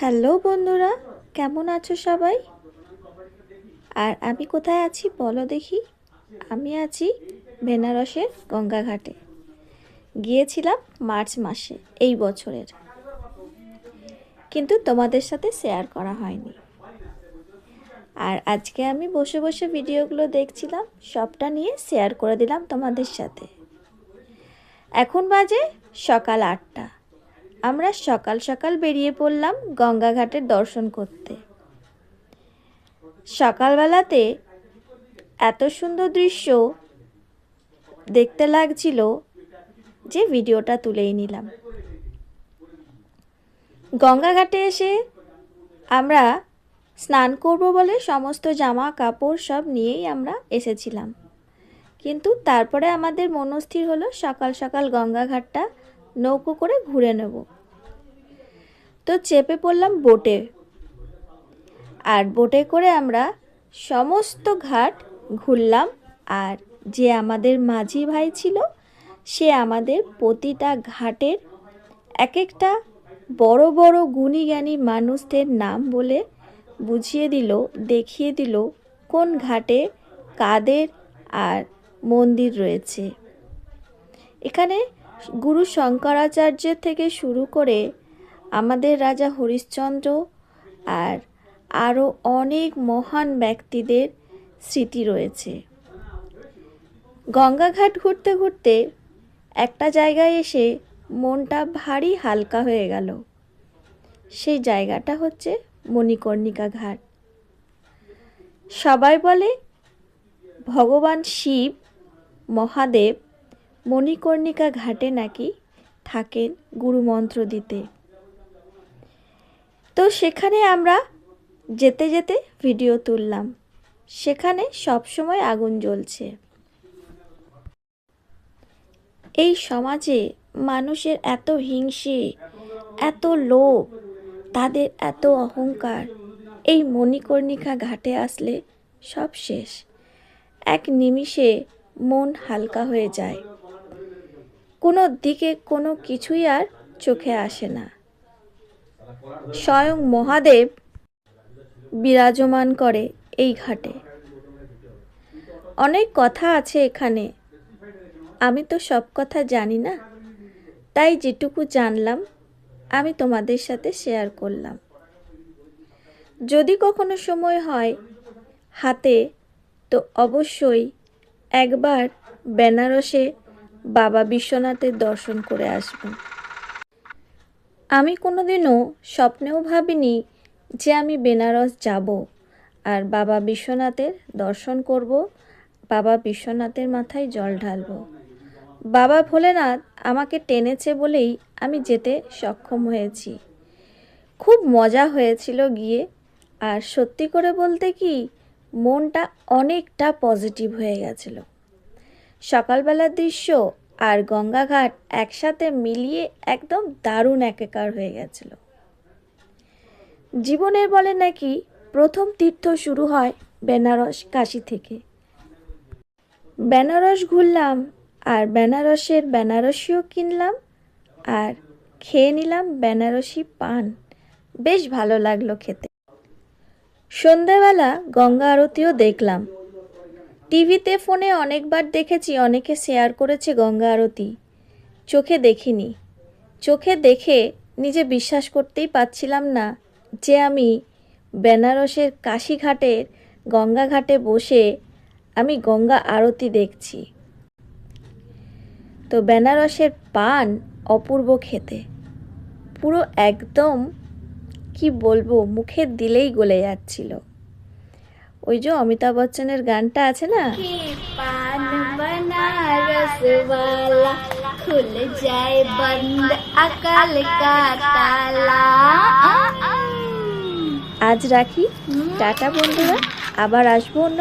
Hello বন্ধুরা, কেমন আছো সবাই? আর আমি কোথায় আছি বলো দেখি। আমি আছি বেনারসের গঙ্গাঘাটে। গিয়েছিলাম মার্চ মাসে, এই বছরের। কিন্তু তোমাদের সাথে শেয়ার করা হয়নি। আর আজকে আমি বসে বসে ভিডিওগুলো দেখছিলাম, সবটা নিয়ে শেয়ার করে দিলাম তোমাদের সাথে। এখন বাজে সকাল আটটা। আমরা সকাল সকাল বেরিয়ে পড়লাম গঙ্গাঘাটের দর্শন করতে। সকালবেলাতে এত সুন্দর দৃশ্য দেখতে লাগছিল যে ভিডিওটা তুলেই নিলাম। গঙ্গাঘাটে এসে আমরা স্নান করব বলে সমস্ত জামা কাপড় সব নিয়েই আমরা এসেছিলাম। কিন্তু তারপরে আমাদের মনস্থির হলো সকাল সকাল গঙ্গাঘাটটা নৌকো করে ঘুরে নেব। তো চেপে পড়লাম বোটে। আর বোটে করে আমরা সমস্ত ঘাট ঘুরলাম। আর যে আমাদের মাঝি ভাই ছিল, সে আমাদের প্রতিটা ঘাটের এক একটা বড় বড় গুণী জ্ঞানী মানুষদের নাম বলে বুঝিয়ে দিল, দেখিয়ে দিল কোন ঘাটে কাদের আর মন্দির রয়েছে। এখানে গুরু শঙ্করাচার্যের থেকে শুরু করে আমাদের রাজা হরিশ্চন্দ্র আর আরও অনেক মহান ব্যক্তিদের স্মৃতি রয়েছে। গঙ্গাঘাট ঘুরতে ঘুরতে একটা জায়গায় এসে মনটা ভারী হালকা হয়ে গেল। সেই জায়গাটা হচ্ছে মণিকর্ণিকা ঘাট। সবাই বলে ভগবান শিব, মহাদেব মণিকর্ণিকা ঘাটে নাকি থাকেন গুরুমন্ত্র দিতে। তো সেখানে আমরা যেতে যেতে ভিডিও তুললাম। সেখানে সবসময় আগুন জ্বলছে। এই সমাজে মানুষের এত হিংসে, এত লোভ, তাদের এত অহংকার, এই মণিকর্ণিকা ঘাটে আসলে সব শেষ। এক নিমিষে মন হালকা হয়ে যায়। কোনো দিকে কোনো কিছুই আর চোখে আসে না। স্বয়ং মহাদেব বিরাজমান করে এই ঘাটে। অনেক কথা আছে এখানে। আমি তো সব কথা জানি না। তাই যেটুকু জানলাম, আমি তোমাদের সাথে শেয়ার করলাম। যদি কখনো সময় হয় হাতে, তো অবশ্যই একবার বেনারসে বাবা বিশ্বনাথের দর্শন করে আসব। আমি কোনোদিনও স্বপ্নেও ভাবিনি যে আমি বেনারস যাব আর বাবা বিশ্বনাথের দর্শন করব। বাবা বিশ্বনাথের মাথায় জল ঢালব। বাবা ভোলেনাথ আমাকে টেনেছে বলেই আমি যেতে সক্ষম হয়েছি। খুব মজা হয়েছিল গিয়ে আর সত্যি করে বলতে কি, মনটা অনেকটা পজিটিভ হয়ে গেছিল। সকালবেলার দৃশ্য আর গঙ্গাঘাট একসাথে মিলিয়ে একদম দারুণ একাকার হয়ে গেছিল। জীবনের বলে নাকি প্রথম তীর্থ শুরু হয় বেনারস কাশি থেকে। বেনারস ঘুরলাম আর বেনারসের বেনারসিও কিনলাম আর খেয়ে নিলাম বেনারসি পান। বেশ ভালো লাগল খেতে। সন্ধেবেলা গঙ্গা আরতিও দেখলাম। টিভিতে ফোনে অনেকবার দেখেছি, অনেকে শেয়ার করেছে গঙ্গা আরতি। চোখে দেখিনি। চোখে দেখে নিজে বিশ্বাস করতেই পারছিলাম না যে আমি বেনারসের কাশীঘাটের গঙ্গাঘাটে বসে আমি গঙ্গা আরতি দেখছি। তো বেনারসের পান অপূর্ব খেতে। পুরো একদম, কি বলব, মুখে দিলেই গলে যাচ্ছিল। ওই যে অমিতাভ বচ্চনের গানটা আছে না? আজ রাখি টাটা বন্ধুরা আবার আসব অন্য